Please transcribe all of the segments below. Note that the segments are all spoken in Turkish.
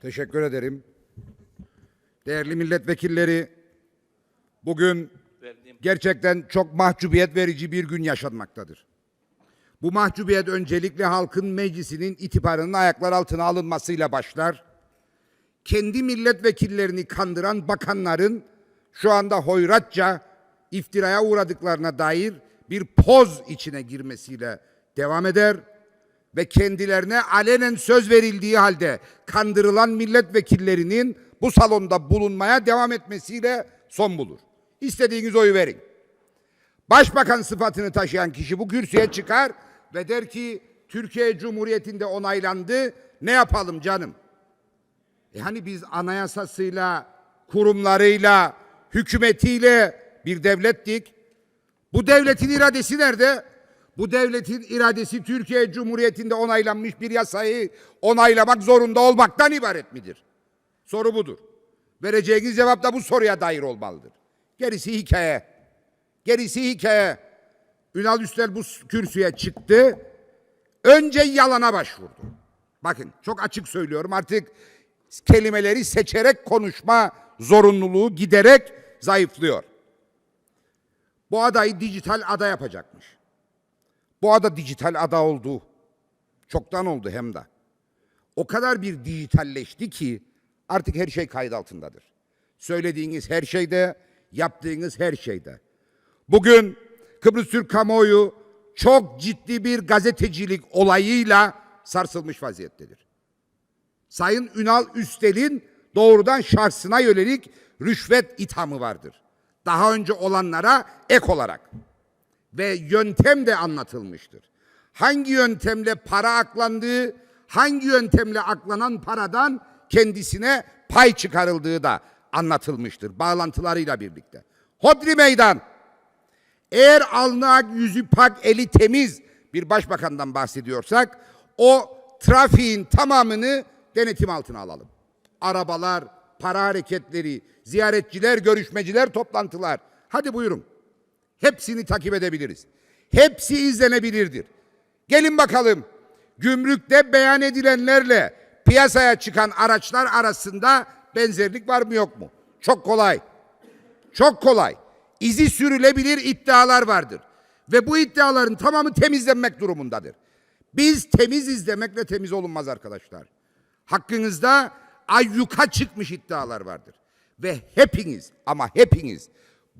Teşekkür ederim. Değerli milletvekilleri, bugün gerçekten çok mahcubiyet verici bir gün yaşanmaktadır. Bu mahcubiyet öncelikle halkın meclisinin itibarının ayaklar altına alınmasıyla başlar. Kendi milletvekillerini kandıran bakanların şu anda hoyratça iftiraya uğradıklarına dair bir poz içine girmesiyle devam eder ve kendilerine alenen söz verildiği halde kandırılan milletvekillerinin bu salonda bulunmaya devam etmesiyle son bulur. İstediğiniz oyu verin. Başbakan sıfatını taşıyan kişi bu kürsüye çıkar ve der ki Türkiye Cumhuriyeti'nde onaylandı. Ne yapalım canım? E hani biz anayasasıyla, kurumlarıyla, hükümetiyle bir devlettik. Bu devletin iradesi nerede? Bu devletin iradesi Türkiye Cumhuriyeti'nde onaylanmış bir yasayı onaylamak zorunda olmaktan ibaret midir? Soru budur. Vereceğiniz cevap da bu soruya dair olmalıdır. Gerisi hikaye. Gerisi hikaye. Ünal Üstel bu kürsüye çıktı. Önce yalana başvurdu. Bakın çok açık söylüyorum artık kelimeleri seçerek konuşma zorunluluğu giderek zayıflıyor. Bu adayı dijital ada yapacakmış. Bu ada dijital ada oldu. Çoktan oldu hem de. O kadar bir dijitalleşti ki artık her şey kayıt altındadır. Söylediğiniz her şeyde, yaptığınız her şeyde. Bugün Kıbrıs Türk kamuoyu çok ciddi bir gazetecilik olayıyla sarsılmış vaziyettedir. Sayın Ünal Üstel'in doğrudan şahsına yönelik rüşvet ithamı vardır. Daha önce olanlara ek olarak ve yöntem de anlatılmıştır. Hangi yöntemle para aklandığı, hangi yöntemle aklanan paradan kendisine pay çıkarıldığı da anlatılmıştır bağlantılarıyla birlikte. Hodri meydan. Eğer alnı yüzü pak, eli temiz bir başbakandan bahsediyorsak o trafiğin tamamını denetim altına alalım. Arabalar, para hareketleri, ziyaretçiler, görüşmeciler, toplantılar. Hadi buyurun. Hepsini takip edebiliriz. Hepsi izlenebilirdir. Gelin bakalım. Gümrükte beyan edilenlerle piyasaya çıkan araçlar arasında benzerlik var mı yok mu? Çok kolay. Çok kolay. İzi sürülebilir iddialar vardır. Ve bu iddiaların tamamı temizlenmek durumundadır. Biz temiz izlemekle temiz olunmaz arkadaşlar. Hakkınızda ayyuka çıkmış iddialar vardır. Ve hepiniz ama hepiniz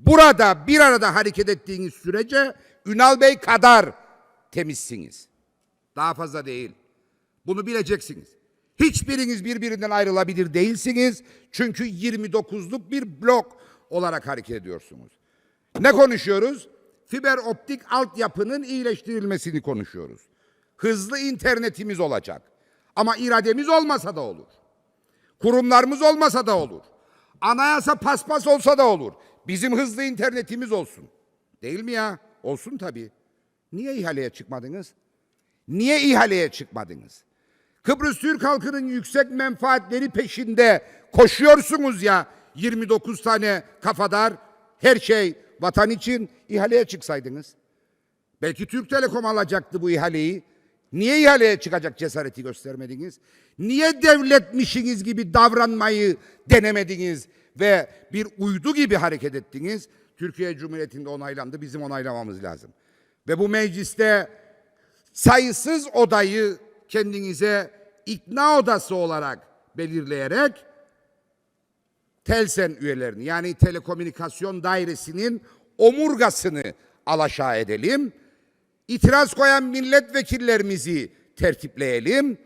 burada bir arada hareket ettiğiniz sürece Ünal Bey kadar temizsiniz. Daha fazla değil. Bunu bileceksiniz. Hiçbiriniz birbirinden ayrılabilir değilsiniz. Çünkü 29'luk bir blok olarak hareket ediyorsunuz. Ne konuşuyoruz? Fiber optik altyapının iyileştirilmesini konuşuyoruz. Hızlı internetimiz olacak. Ama irademiz olmasa da olur. Kurumlarımız olmasa da olur. Anayasa paspas olsa da olur. Bizim hızlı internetimiz olsun. Değil mi ya? Olsun tabii. Niye ihaleye çıkmadınız? Niye ihaleye çıkmadınız? Kıbrıs Türk halkının yüksek menfaatleri peşinde koşuyorsunuz ya 29 tane kafadar her şey vatan için ihaleye çıksaydınız. Belki Türk Telekom alacaktı bu ihaleyi. Niye ihaleye çıkacak cesareti göstermediniz? Niye devletmişiniz gibi davranmayı denemediniz ve bir uydu gibi hareket ettiniz? Türkiye Cumhuriyeti'nde onaylandı, bizim onaylamamız lazım. Ve bu mecliste sayısız odayı kendinize ikna odası olarak belirleyerek Telsen üyelerini yani telekomünikasyon dairesinin omurgasını alaşağı edelim. İtiraz koyan milletvekillerimizi tertipleyelim.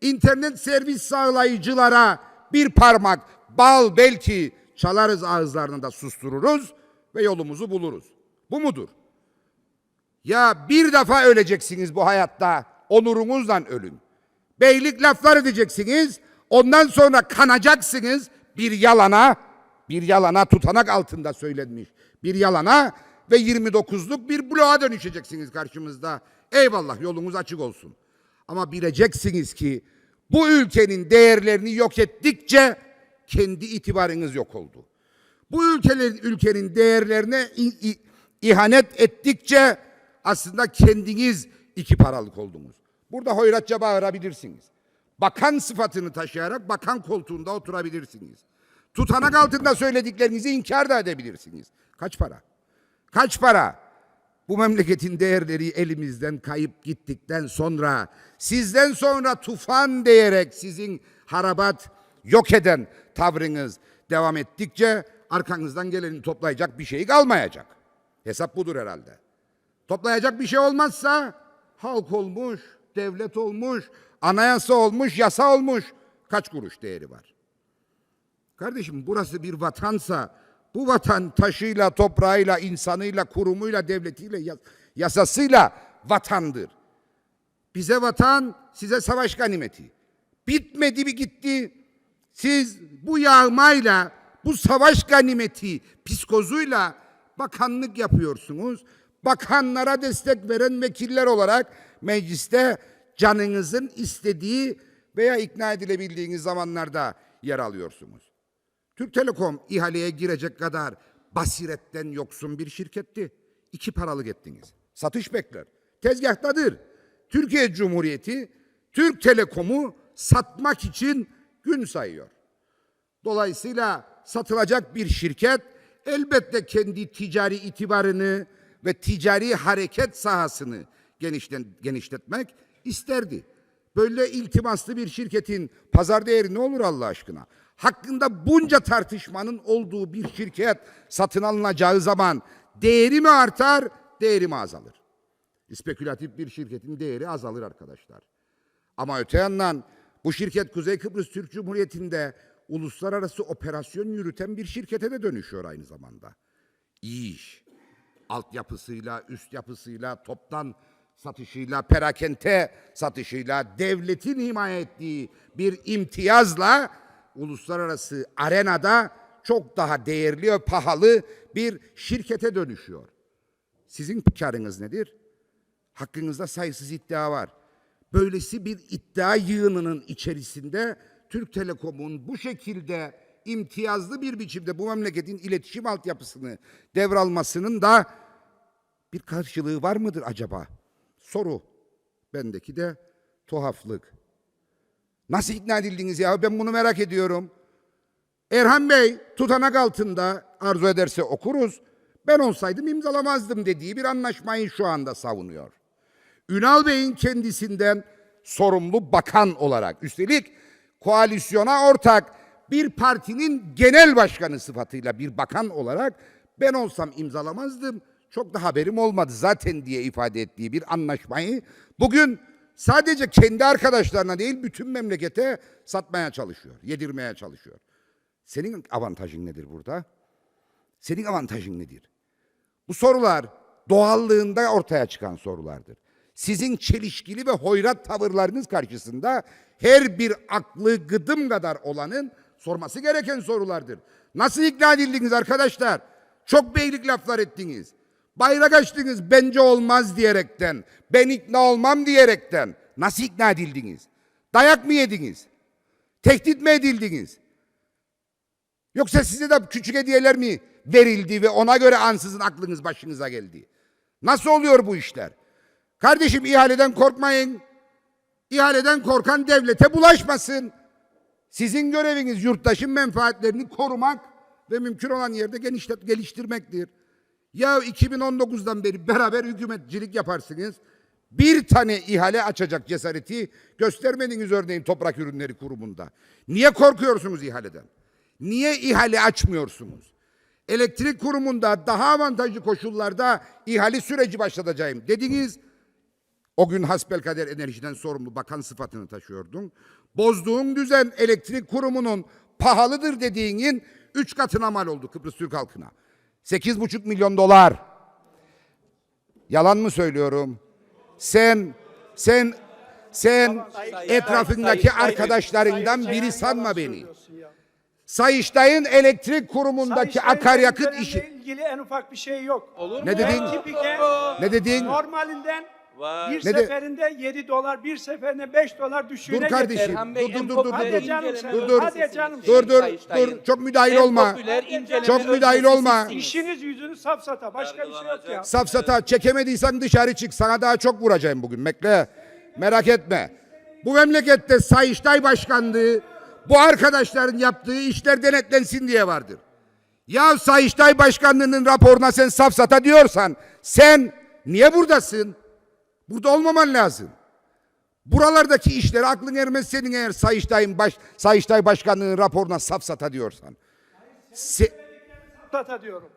İnternet servis sağlayıcılara bir parmak bal belki çalarız ağızlarını da sustururuz ve yolumuzu buluruz. Bu mudur? Ya bir defa öleceksiniz bu hayatta. Onurunuzla ölün. Beylik laflar edeceksiniz. Ondan sonra kanacaksınız bir yalana, bir yalana tutanak altında söylenmiş. Bir yalana ve 29'luk bir bloğa dönüşeceksiniz karşımızda. Eyvallah yolunuz açık olsun. Ama bileceksiniz ki bu ülkenin değerlerini yok ettikçe kendi itibarınız yok oldu. Bu ülkenin, ülkenin değerlerine ihanet ettikçe aslında kendiniz iki paralık oldunuz. Burada hoyratça bağırabilirsiniz. Bakan sıfatını taşıyarak bakan koltuğunda oturabilirsiniz. Tutanak altında söylediklerinizi inkar da edebilirsiniz. Kaç para? Kaç para? Bu memleketin değerleri elimizden kayıp gittikten sonra sizden sonra tufan diyerek sizin harabat yok eden tavrınız devam ettikçe arkanızdan geleni toplayacak bir şey kalmayacak. Hesap budur herhalde. Toplayacak bir şey olmazsa halk olmuş, devlet olmuş, anayasa olmuş, yasa olmuş. Kaç kuruş değeri var? Kardeşim burası bir vatansa bu vatan taşıyla, toprağıyla, insanıyla, kurumuyla, devletiyle, ya- yasasıyla vatandır. Bize vatan, size savaş ganimeti. Bitmedi mi gitti. Siz bu yağmayla, bu savaş ganimeti psikozuyla bakanlık yapıyorsunuz. Bakanlara destek veren vekiller olarak mecliste canınızın istediği veya ikna edilebildiğiniz zamanlarda yer alıyorsunuz. Türk Telekom ihaleye girecek kadar basiretten yoksun bir şirketti. İki paralık ettiniz. Satış bekler. Tezgahtadır. Türkiye Cumhuriyeti Türk Telekom'u satmak için gün sayıyor. Dolayısıyla satılacak bir şirket elbette kendi ticari itibarını ve ticari hareket sahasını genişletmek isterdi. Böyle iltimaslı bir şirketin pazar değeri ne olur Allah aşkına? Hakkında bunca tartışmanın olduğu bir şirket satın alınacağı zaman değeri mi artar, değeri mi azalır? Spekülatif bir şirketin değeri azalır arkadaşlar. Ama öte yandan bu şirket Kuzey Kıbrıs Türk Cumhuriyeti'nde uluslararası operasyon yürüten bir şirkete de dönüşüyor aynı zamanda. İyi iş. Altyapısıyla, üst yapısıyla, toptan satışıyla, perakente satışıyla, devletin himaye ettiği bir imtiyazla uluslararası arenada çok daha değerli ve pahalı bir şirkete dönüşüyor. Sizin karınız nedir? Hakkınızda sayısız iddia var. Böylesi bir iddia yığınının içerisinde Türk Telekom'un bu şekilde imtiyazlı bir biçimde bu memleketin iletişim altyapısını devralmasının da bir karşılığı var mıdır acaba? Soru. Bendeki de tuhaflık. Nasıl ikna edildiniz ya? Ben bunu merak ediyorum. Erhan Bey tutanak altında arzu ederse okuruz. Ben olsaydım imzalamazdım dediği bir anlaşmayı şu anda savunuyor. Ünal Bey'in kendisinden sorumlu bakan olarak üstelik koalisyona ortak bir partinin genel başkanı sıfatıyla bir bakan olarak ben olsam imzalamazdım. Çok da haberim olmadı zaten diye ifade ettiği bir anlaşmayı bugün sadece kendi arkadaşlarına değil bütün memlekete satmaya çalışıyor, yedirmeye çalışıyor. Senin avantajın nedir burada? Senin avantajın nedir? Bu sorular doğallığında ortaya çıkan sorulardır. Sizin çelişkili ve hoyrat tavırlarınız karşısında her bir aklı gıdım kadar olanın sorması gereken sorulardır. Nasıl ikna edildiniz arkadaşlar? Çok beylik laflar ettiniz. Bayrak açtınız bence olmaz diyerekten. Ben ikna olmam diyerekten. Nasıl ikna edildiniz? Dayak mı yediniz? Tehdit mi edildiniz? Yoksa size de küçük hediyeler mi verildi ve ona göre ansızın aklınız başınıza geldi? Nasıl oluyor bu işler? Kardeşim ihaleden korkmayın. İhaleden korkan devlete bulaşmasın. Sizin göreviniz yurttaşın menfaatlerini korumak ve mümkün olan yerde genişlet, geliştirmektir. Ya 2019'dan beri beraber hükümetçilik yaparsınız. Bir tane ihale açacak cesareti göstermediniz örneğin Toprak Ürünleri Kurumu'nda. Niye korkuyorsunuz ihaleden? Niye ihale açmıyorsunuz? Elektrik kurumunda daha avantajlı koşullarda ihale süreci başlatacağım dediniz. O gün hasbelkader enerjiden sorumlu bakan sıfatını taşıyordun. Bozduğun düzen elektrik kurumunun pahalıdır dediğinin üç katına mal oldu Kıbrıs Türk halkına. Sekiz buçuk milyon dolar. Yalan mı söylüyorum? Sen, sen, sen etrafındaki arkadaşlarından biri sanma beni. Sayıştay'ın elektrik kurumundaki Sayıştay'ın akaryakıt işi. ilgili en ufak bir şey yok. Olur Ne mu? dedin? Ben tipike Ne dedin? normalinden Var. bir Ne de- seferinde 7 dolar, bir seferinde 5 dolar düşüğüne Dur kardeşim. Dur dur dur dur. Hadi canım sen. Dur dur. Hadi canım Dur dur dur. Çok müdahil en olma. Çok müdahil olma. İşiniz yüzünüz safsata. Başka bir şey yok ya. Safsata çekemediysen dışarı çık. Sana daha çok vuracağım bugün. Bekle. Merak etme. Bu memlekette Sayıştay Başkanlığı bu arkadaşların yaptığı işler denetlensin diye vardır. Ya Sayıştay Başkanlığı'nın raporuna sen safsata diyorsan sen niye buradasın? Burada olmaman lazım. Buralardaki işleri aklın ermez senin eğer Sayıştay'ın baş, Sayıştay Başkanlığı'nın raporuna safsata diyorsan. Se- Safsata diyorum.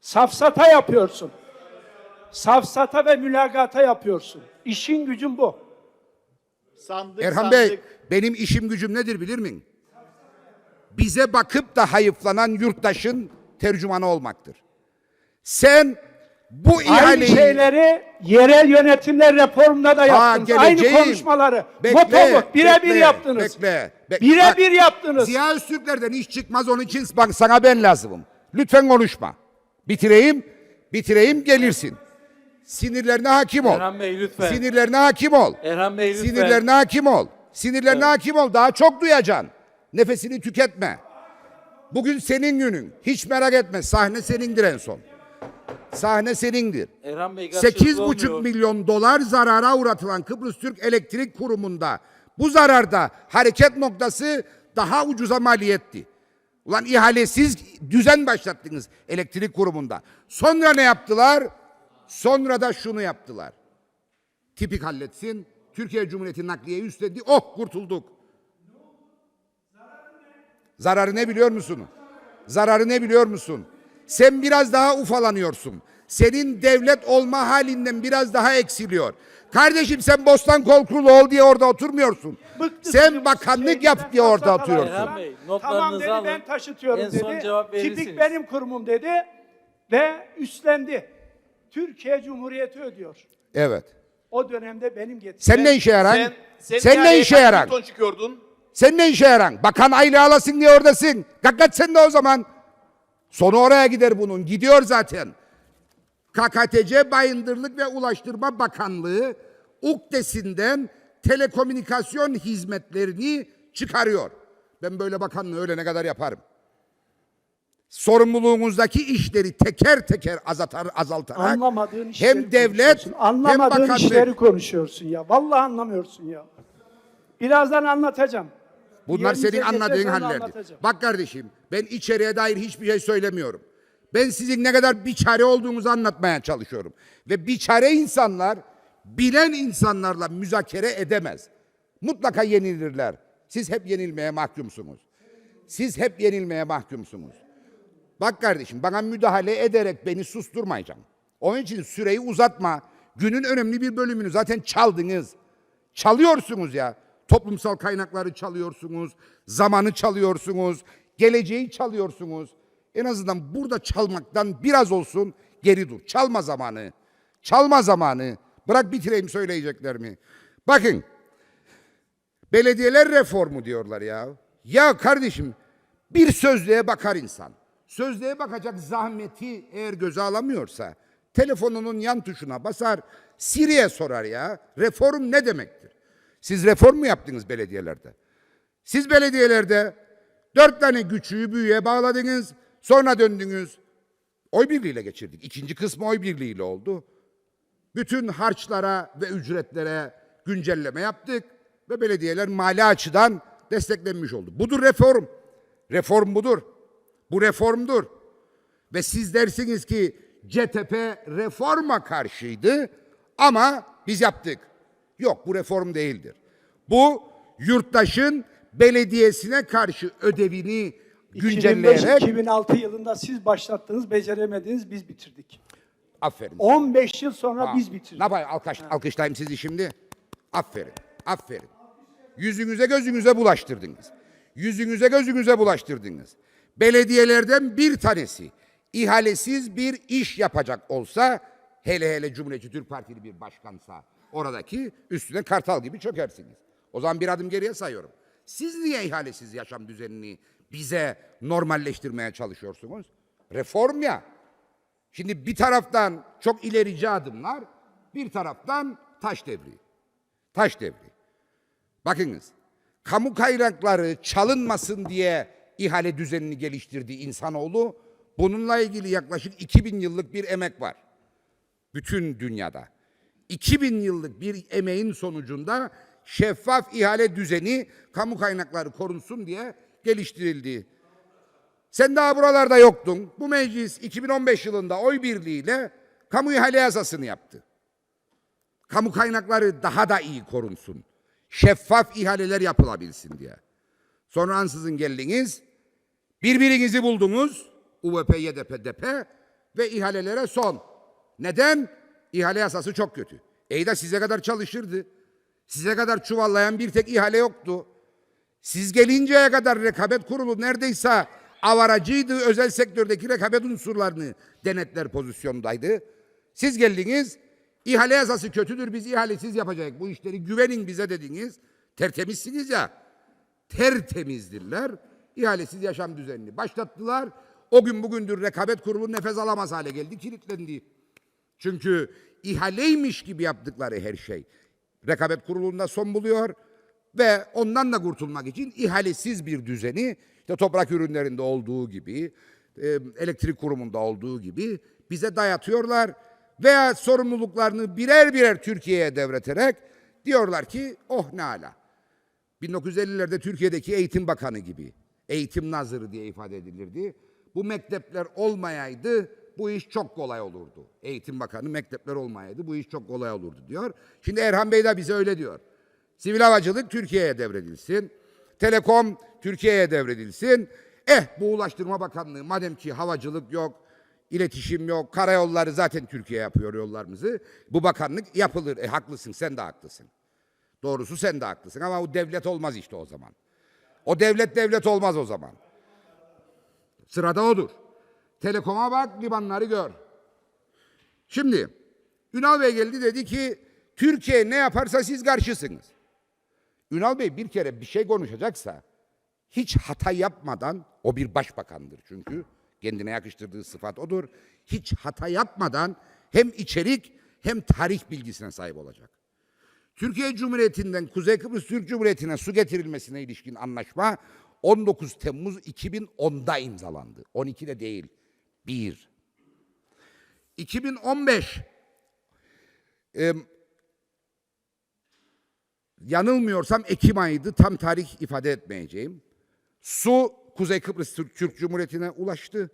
Safsata yapıyorsun. Safsata ve mülakata yapıyorsun. İşin gücün bu. Sandık Erhan sandık. Bey benim işim gücüm nedir bilir miyim? Bize bakıp da hayıflanan yurttaşın tercümanı olmaktır. Sen bu Aynı ihaleyi... şeyleri yerel yönetimler reformunda da Aa, yaptınız. Aynı geleceğim. konuşmaları. Bekle, Motomot birebir bekle, yaptınız. Bekle. Bek- Birebir yaptınız. Ziya Öztürkler'den iş çıkmaz onun için bak sana ben lazımım. Lütfen konuşma. Bitireyim, bitireyim gelirsin. Sinirlerine hakim ol. Erhan Bey lütfen. Sinirlerine hakim ol. Erhan Bey lütfen. Sinirlerine hakim ol. Sinirlerine hakim ol. Daha çok duyacaksın. Nefesini tüketme. Bugün senin günün. Hiç merak etme. Sahne senindir en son. Sahne senindir. Erhan Bey 8,5 olmuyor. milyon dolar zarara uğratılan Kıbrıs Türk Elektrik Kurumu'nda bu zararda hareket noktası daha ucuza maliyetti. Ulan ihalesiz düzen başlattınız elektrik kurumunda. Sonra ne yaptılar? Sonra da şunu yaptılar. Tipik halletsin. Türkiye Cumhuriyeti nakliye üstlendi. Oh kurtulduk. Zararı ne biliyor musun? Zararı ne biliyor musun? Sen biraz daha ufalanıyorsun. Senin devlet olma halinden biraz daha eksiliyor. Kardeşim sen Bostan Kolkulu ol diye orada oturmuyorsun. Bıktı sen bakanlık yap diye orada oturuyorsun. Bey, Tamam notlarınızı dedi alın. ben taşıtıyorum En dedi. son cevap verirsiniz. Tipik benim kurumum dedi ve üstlendi. Türkiye Cumhuriyeti ödüyor. Evet. O dönemde benim getirdiğim. Sen ne işe yaran? Sen, Sen, sen, ne işe yaran? çıkıyordun? Sen ne işe yaran? Bakan aylığı alasın diye oradasın. Kalk sen de o zaman. Sonu oraya gider bunun. Gidiyor zaten. KKTC Bayındırlık ve Ulaştırma Bakanlığı UKDES'inden telekomünikasyon hizmetlerini çıkarıyor. Ben böyle bakanlığı öyle ne kadar yaparım. Sorumluluğunuzdaki işleri teker teker azaltar, azaltarak Anlamadığın işleri hem devlet konuşuyorsun. hem Anlamadığın bakanlık işleri konuşuyorsun ya. Vallahi anlamıyorsun ya. Birazdan anlatacağım. Bunlar senin anladığın hallerdir. anlatacağım. Bak kardeşim ben içeriye dair hiçbir şey söylemiyorum. Ben sizin ne kadar biçare olduğunuzu anlatmaya çalışıyorum. Ve biçare insanlar bilen insanlarla müzakere edemez. Mutlaka yenilirler. Siz hep yenilmeye mahkumsunuz. Siz hep yenilmeye mahkumsunuz. Bak kardeşim bana müdahale ederek beni susturmayacaksın. Onun için süreyi uzatma. Günün önemli bir bölümünü zaten çaldınız. Çalıyorsunuz ya. Toplumsal kaynakları çalıyorsunuz. Zamanı çalıyorsunuz. Geleceği çalıyorsunuz. En azından burada çalmaktan biraz olsun geri dur. Çalma zamanı. Çalma zamanı. Bırak bitireyim söyleyeceklerimi. Bakın. Belediyeler reformu diyorlar ya. Ya kardeşim bir sözlüğe bakar insan. Sözlüğe bakacak zahmeti eğer göze alamıyorsa telefonunun yan tuşuna basar Siri'ye sorar ya. Reform ne demektir? Siz reform mu yaptınız belediyelerde? Siz belediyelerde dört tane güçlüyü büyüye bağladınız. Sonra döndünüz. Oy birliğiyle geçirdik. İkinci kısmı oy birliğiyle oldu. Bütün harçlara ve ücretlere güncelleme yaptık ve belediyeler mali açıdan desteklenmiş oldu. Budur reform. Reform budur. Bu reformdur. Ve siz dersiniz ki CTP reforma karşıydı ama biz yaptık. Yok bu reform değildir. Bu yurttaşın belediyesine karşı ödevini güncelleyerek 2005-2006 yılında siz başlattınız, beceremediniz, biz bitirdik. aferin. 15 yıl sonra Ha, biz bitirdik. Ne yapayım alkış, alkışlayayım sizi şimdi. Aferin, aferin. Yüzünüze gözünüze bulaştırdınız. Yüzünüze gözünüze bulaştırdınız. Belediyelerden bir tanesi ihalesiz bir iş yapacak olsa hele hele Cumhuriyetçi Türk Partili bir başkansa oradaki üstüne kartal gibi çökersiniz. O zaman bir adım geriye sayıyorum. Siz niye ihalesiz yaşam düzenini bize normalleştirmeye çalışıyorsunuz? Reform ya. Şimdi bir taraftan çok ilerici adımlar, bir taraftan taş devri. Taş devri. Bakınız, kamu kaynakları çalınmasın diye ihale düzenini geliştirdi insanoğlu. Bununla ilgili yaklaşık 2000 yıllık bir emek var. Bütün dünyada. 2000 yıllık bir emeğin sonucunda şeffaf ihale düzeni kamu kaynakları korunsun diye geliştirildi. Sen daha buralarda yoktun. Bu meclis 2015 yılında oy birliğiyle kamu ihale yasasını yaptı. Kamu kaynakları daha da iyi korunsun. Şeffaf ihaleler yapılabilsin diye. Sonra ansızın geldiniz. Birbirinizi buldunuz. UVP, YDP, DP ve ihalelere son. Neden? İhale yasası çok kötü. EYDA size kadar çalışırdı. Size kadar çuvallayan bir tek ihale yoktu. Siz gelinceye kadar rekabet kurulu neredeyse avaracıydı. Özel sektördeki rekabet unsurlarını denetler pozisyondaydı. Siz geldiniz. ihale yasası kötüdür. Biz ihalesiz yapacak bu işleri. Güvenin bize dediniz. Tertemizsiniz ya. Tertemizdirler. İhalesiz yaşam düzenini başlattılar. O gün bugündür rekabet kurulu nefes alamaz hale geldi. Kilitlendi. Çünkü ihaleymiş gibi yaptıkları her şey rekabet kurulunda son buluyor ve ondan da kurtulmak için ihalesiz bir düzeni işte toprak ürünlerinde olduğu gibi e, elektrik kurumunda olduğu gibi bize dayatıyorlar veya sorumluluklarını birer birer Türkiye'ye devreterek diyorlar ki oh ne ala. 1950'lerde Türkiye'deki eğitim bakanı gibi, eğitim nazırı diye ifade edilirdi. Bu mektepler olmayaydı bu iş çok kolay olurdu. Eğitim bakanı mektepler olmayaydı bu iş çok kolay olurdu diyor. Şimdi Erhan Bey de bize öyle diyor. Sivil havacılık Türkiye'ye devredilsin. Telekom Türkiye'ye devredilsin. Eh bu Ulaştırma Bakanlığı madem ki havacılık yok, iletişim yok, karayolları zaten Türkiye yapıyor yollarımızı. Bu bakanlık yapılır. E haklısın sen de haklısın. Doğrusu sen de haklısın ama o devlet olmaz işte o zaman. O devlet devlet olmaz o zaman. Sırada odur. Telekom'a bak, limanları gör. Şimdi Ünal Bey geldi dedi ki Türkiye ne yaparsa siz karşısınız. Ünal Bey bir kere bir şey konuşacaksa hiç hata yapmadan o bir başbakandır çünkü kendine yakıştırdığı sıfat odur. Hiç hata yapmadan hem içerik hem tarih bilgisine sahip olacak. Türkiye Cumhuriyeti'nden Kuzey Kıbrıs Türk Cumhuriyeti'ne su getirilmesine ilişkin anlaşma 19 Temmuz 2010'da imzalandı. 12'de değil. 1. 2015 e, yanılmıyorsam Ekim ayıydı. Tam tarih ifade etmeyeceğim. Su Kuzey Kıbrıs Türk, Cumhuriyeti'ne ulaştı.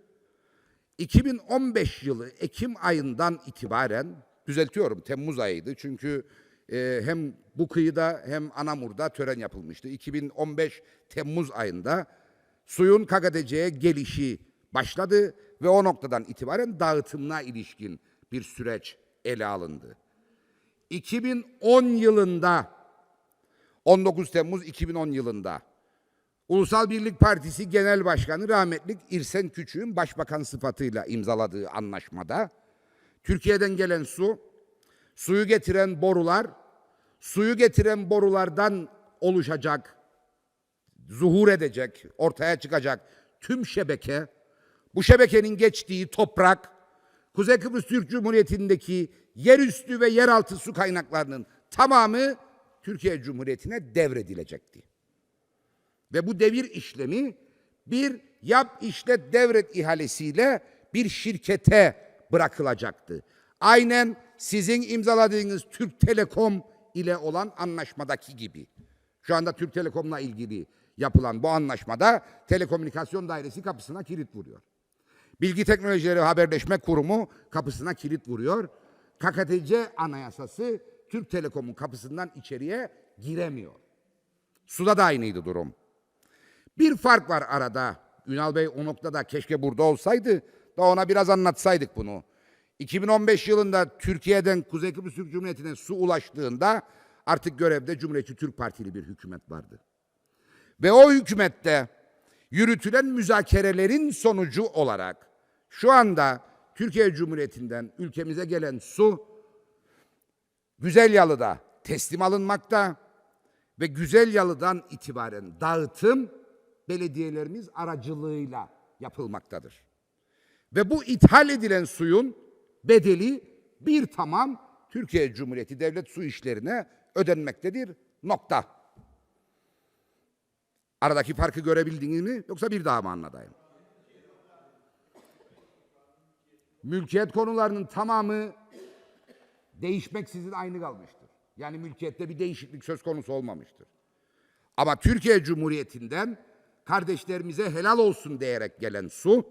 2015 yılı Ekim ayından itibaren düzeltiyorum Temmuz ayıydı çünkü e, hem bu kıyıda hem Anamur'da tören yapılmıştı. 2015 Temmuz ayında suyun KKTC'ye gelişi başladı ve o noktadan itibaren dağıtımına ilişkin bir süreç ele alındı. 2010 yılında 19 Temmuz 2010 yılında Ulusal Birlik Partisi Genel Başkanı rahmetlik İrsen Küçük'ün başbakan sıfatıyla imzaladığı anlaşmada Türkiye'den gelen su, suyu getiren borular, suyu getiren borulardan oluşacak, zuhur edecek, ortaya çıkacak tüm şebeke, bu şebekenin geçtiği toprak, Kuzey Kıbrıs Türk Cumhuriyeti'ndeki yerüstü ve yeraltı su kaynaklarının tamamı Türkiye Cumhuriyeti'ne devredilecekti. Ve bu devir işlemi bir yap işlet devret ihalesiyle bir şirkete bırakılacaktı. Aynen sizin imzaladığınız Türk Telekom ile olan anlaşmadaki gibi. Şu anda Türk Telekom'la ilgili yapılan bu anlaşmada Telekomünikasyon Dairesi kapısına kilit vuruyor. Bilgi Teknolojileri Haberleşme Kurumu kapısına kilit vuruyor. KKTC anayasası Türk Telekom'un kapısından içeriye giremiyor. Suda da aynıydı durum. Bir fark var arada. Ünal Bey o noktada keşke burada olsaydı da ona biraz anlatsaydık bunu. 2015 yılında Türkiye'den Kuzey Kıbrıs Türk Cumhuriyeti'ne su ulaştığında artık görevde Cumhuriyetçi Türk Partili bir hükümet vardı. Ve o hükümette yürütülen müzakerelerin sonucu olarak şu anda Türkiye Cumhuriyeti'nden ülkemize gelen su Güzel Yalı'da teslim alınmakta ve Güzel Yalı'dan itibaren dağıtım belediyelerimiz aracılığıyla yapılmaktadır. Ve bu ithal edilen suyun bedeli bir tamam Türkiye Cumhuriyeti Devlet Su İşlerine ödenmektedir. Nokta. Aradaki farkı görebildiniz mi yoksa bir daha mı anlatayım? Mülkiyet konularının tamamı değişmeksizin aynı kalmıştır. Yani mülkiyette bir değişiklik söz konusu olmamıştır. Ama Türkiye Cumhuriyeti'nden kardeşlerimize helal olsun diyerek gelen su,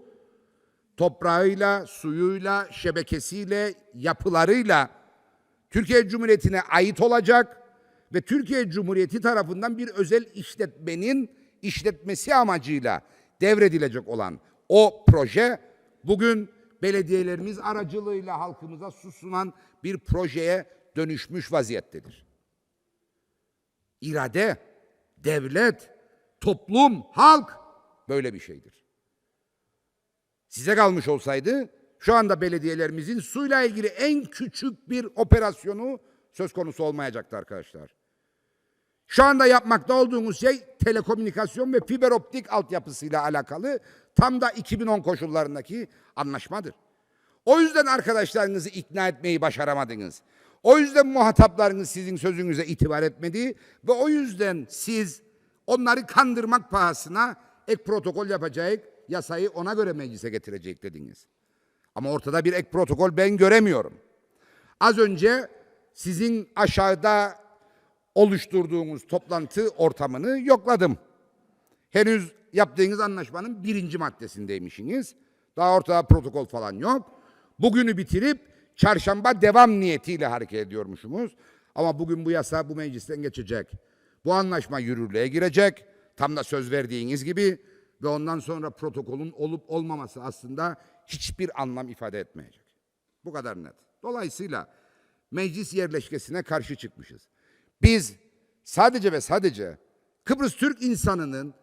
toprağıyla, suyuyla, şebekesiyle, yapılarıyla Türkiye Cumhuriyeti'ne ait olacak ve Türkiye Cumhuriyeti tarafından bir özel işletmenin işletmesi amacıyla devredilecek olan o proje bugün belediyelerimiz aracılığıyla halkımıza su sunan bir projeye dönüşmüş vaziyettedir. İrade, devlet, toplum, halk böyle bir şeydir. Size kalmış olsaydı şu anda belediyelerimizin suyla ilgili en küçük bir operasyonu söz konusu olmayacaktı arkadaşlar. Şu anda yapmakta olduğumuz şey telekomünikasyon ve fiber optik altyapısıyla alakalı tam da 2010 koşullarındaki anlaşmadır. O yüzden arkadaşlarınızı ikna etmeyi başaramadınız. O yüzden muhataplarınız sizin sözünüze itibar etmedi ve o yüzden siz onları kandırmak pahasına ek protokol yapacak, yasayı ona göre meclise getirecek dediniz. Ama ortada bir ek protokol ben göremiyorum. Az önce sizin aşağıda oluşturduğunuz toplantı ortamını yokladım. Henüz yaptığınız anlaşmanın birinci maddesindeymişsiniz. Daha ortada protokol falan yok. Bugünü bitirip çarşamba devam niyetiyle hareket ediyormuşumuz. Ama bugün bu yasa bu meclisten geçecek. Bu anlaşma yürürlüğe girecek. Tam da söz verdiğiniz gibi ve ondan sonra protokolün olup olmaması aslında hiçbir anlam ifade etmeyecek. Bu kadar net. Dolayısıyla meclis yerleşkesine karşı çıkmışız. Biz sadece ve sadece Kıbrıs Türk insanının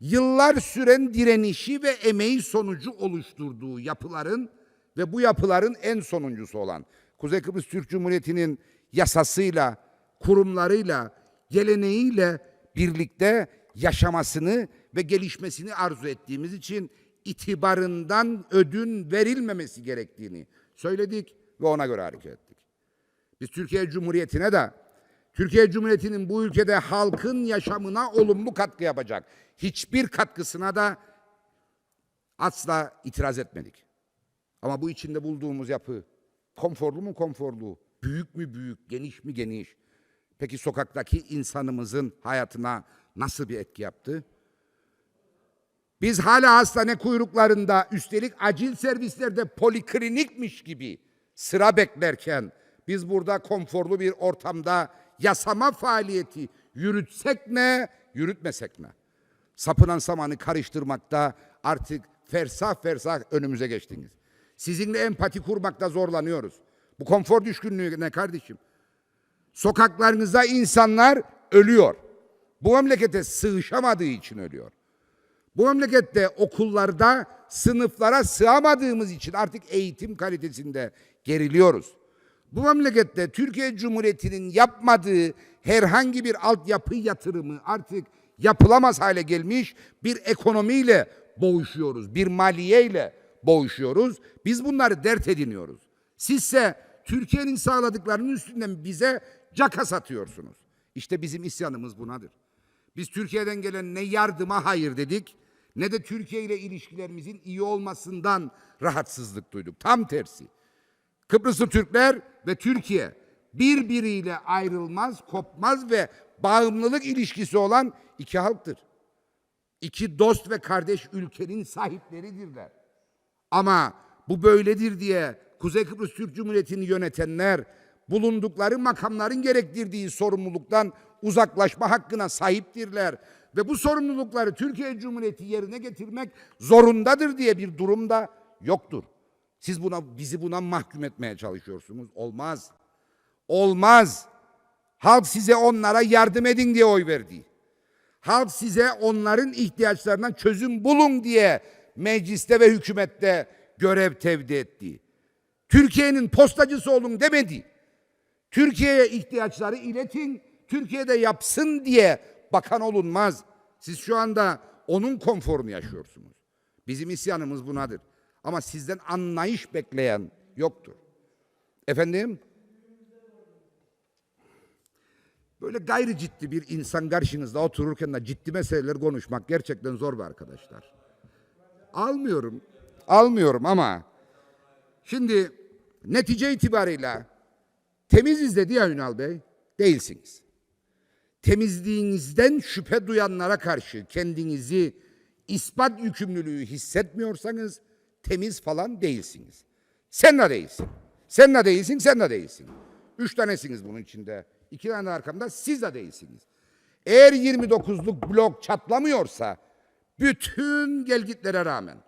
yıllar süren direnişi ve emeği sonucu oluşturduğu yapıların ve bu yapıların en sonuncusu olan Kuzey Kıbrıs Türk Cumhuriyeti'nin yasasıyla, kurumlarıyla, geleneğiyle birlikte yaşamasını ve gelişmesini arzu ettiğimiz için itibarından ödün verilmemesi gerektiğini söyledik ve ona göre hareket ettik. Biz Türkiye Cumhuriyeti'ne de Türkiye Cumhuriyeti'nin bu ülkede halkın yaşamına olumlu katkı yapacak hiçbir katkısına da asla itiraz etmedik. Ama bu içinde bulduğumuz yapı konforlu mu konforlu, büyük mü büyük, geniş mi geniş? Peki sokaktaki insanımızın hayatına nasıl bir etki yaptı? Biz hala hastane kuyruklarında üstelik acil servislerde poliklinikmiş gibi sıra beklerken biz burada konforlu bir ortamda yasama faaliyeti yürütsek ne, yürütmesek ne? Sapınan samanı karıştırmakta artık fersah fersah önümüze geçtiniz. Sizinle empati kurmakta zorlanıyoruz. Bu konfor düşkünlüğü ne kardeşim? Sokaklarınızda insanlar ölüyor. Bu memlekete sığışamadığı için ölüyor. Bu memlekette okullarda sınıflara sığamadığımız için artık eğitim kalitesinde geriliyoruz. Bu memlekette Türkiye Cumhuriyeti'nin yapmadığı herhangi bir altyapı yatırımı artık yapılamaz hale gelmiş bir ekonomiyle boğuşuyoruz. Bir maliyeyle boğuşuyoruz. Biz bunları dert ediniyoruz. Sizse Türkiye'nin sağladıklarının üstünden bize caka satıyorsunuz. İşte bizim isyanımız bunadır. Biz Türkiye'den gelen ne yardıma hayır dedik ne de Türkiye ile ilişkilerimizin iyi olmasından rahatsızlık duyduk. Tam tersi. Kıbrıslı Türkler ve Türkiye birbiriyle ayrılmaz, kopmaz ve bağımlılık ilişkisi olan iki halktır. İki dost ve kardeş ülkenin sahipleridirler. Ama bu böyledir diye Kuzey Kıbrıs Türk Cumhuriyeti'ni yönetenler bulundukları makamların gerektirdiği sorumluluktan uzaklaşma hakkına sahiptirler ve bu sorumlulukları Türkiye Cumhuriyeti yerine getirmek zorundadır diye bir durum da yoktur. Siz buna bizi buna mahkum etmeye çalışıyorsunuz. Olmaz. Olmaz. Halk size onlara yardım edin diye oy verdi. Halk size onların ihtiyaçlarına çözüm bulun diye mecliste ve hükümette görev tevdi etti. Türkiye'nin postacısı olun demedi. Türkiye'ye ihtiyaçları iletin, Türkiye'de yapsın diye bakan olunmaz. Siz şu anda onun konforunu yaşıyorsunuz. Bizim isyanımız bunadır. Ama sizden anlayış bekleyen yoktur. Efendim? Böyle gayri ciddi bir insan karşınızda otururken de ciddi meseleler konuşmak gerçekten zor be arkadaşlar. Almıyorum, almıyorum ama şimdi netice itibarıyla temiz izledi ya Ünal Bey. Değilsiniz. Temizliğinizden şüphe duyanlara karşı kendinizi ispat yükümlülüğü hissetmiyorsanız temiz falan değilsiniz. Sen de değilsin. Sen de değilsin, sen de değilsin. Üç tanesiniz bunun içinde. İki tane arkamda siz de değilsiniz. Eğer 29'luk blok çatlamıyorsa bütün gelgitlere rağmen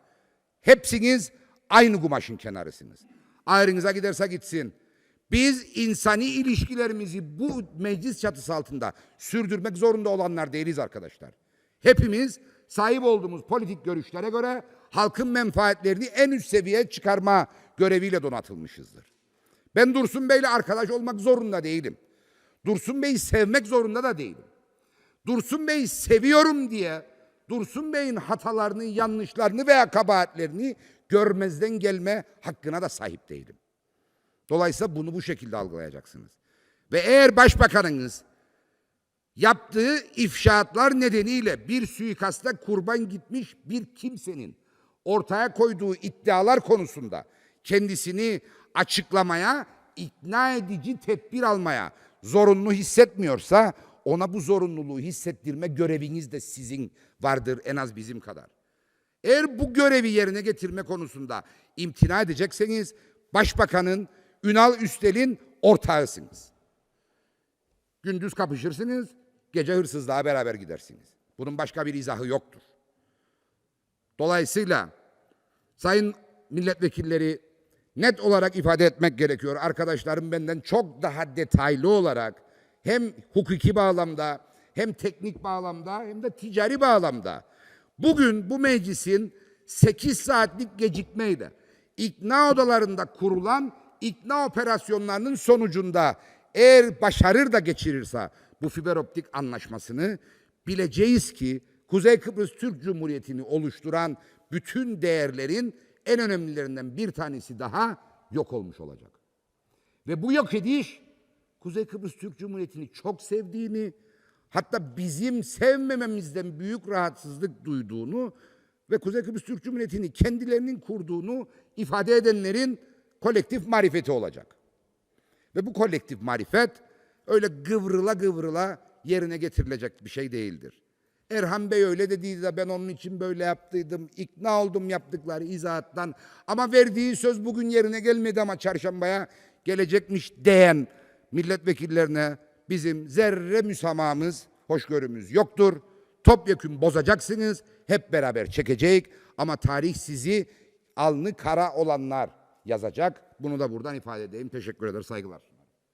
hepsiniz aynı kumaşın kenarısınız. Ayrınıza giderse gitsin. Biz insani ilişkilerimizi bu meclis çatısı altında sürdürmek zorunda olanlar değiliz arkadaşlar. Hepimiz sahip olduğumuz politik görüşlere göre halkın menfaatlerini en üst seviyeye çıkarma göreviyle donatılmışızdır. Ben Dursun Bey'le arkadaş olmak zorunda değilim. Dursun Bey'i sevmek zorunda da değilim. Dursun Bey'i seviyorum diye Dursun Bey'in hatalarını, yanlışlarını veya kabahatlerini görmezden gelme hakkına da sahip değilim. Dolayısıyla bunu bu şekilde algılayacaksınız. Ve eğer başbakanınız yaptığı ifşaatlar nedeniyle bir suikasta kurban gitmiş bir kimsenin ortaya koyduğu iddialar konusunda kendisini açıklamaya, ikna edici tedbir almaya zorunlu hissetmiyorsa ona bu zorunluluğu hissettirme göreviniz de sizin vardır en az bizim kadar. Eğer bu görevi yerine getirme konusunda imtina edecekseniz başbakanın Ünal Üstel'in ortağısınız. Gündüz kapışırsınız, gece hırsızlığa beraber gidersiniz. Bunun başka bir izahı yoktur. Dolayısıyla sayın milletvekilleri net olarak ifade etmek gerekiyor. Arkadaşlarım benden çok daha detaylı olarak hem hukuki bağlamda hem teknik bağlamda hem de ticari bağlamda bugün bu meclisin 8 saatlik gecikmeyle ikna odalarında kurulan ikna operasyonlarının sonucunda eğer başarır da geçirirse bu fiber optik anlaşmasını bileceğiz ki Kuzey Kıbrıs Türk Cumhuriyeti'ni oluşturan bütün değerlerin en önemlilerinden bir tanesi daha yok olmuş olacak. Ve bu yok ediş Kuzey Kıbrıs Türk Cumhuriyeti'ni çok sevdiğini, hatta bizim sevmememizden büyük rahatsızlık duyduğunu ve Kuzey Kıbrıs Türk Cumhuriyeti'ni kendilerinin kurduğunu ifade edenlerin kolektif marifeti olacak. Ve bu kolektif marifet öyle gıvrıla gıvrıla yerine getirilecek bir şey değildir. Erhan Bey öyle dediydi de ben onun için böyle yaptıydım. İkna oldum yaptıkları izahattan. Ama verdiği söz bugün yerine gelmedi ama çarşambaya gelecekmiş diyen milletvekillerine bizim zerre müsamahımız, hoşgörümüz yoktur. Topyekun bozacaksınız. Hep beraber çekecek ama tarih sizi alnı kara olanlar yazacak. Bunu da buradan ifade edeyim. Teşekkür ederim. Saygılar.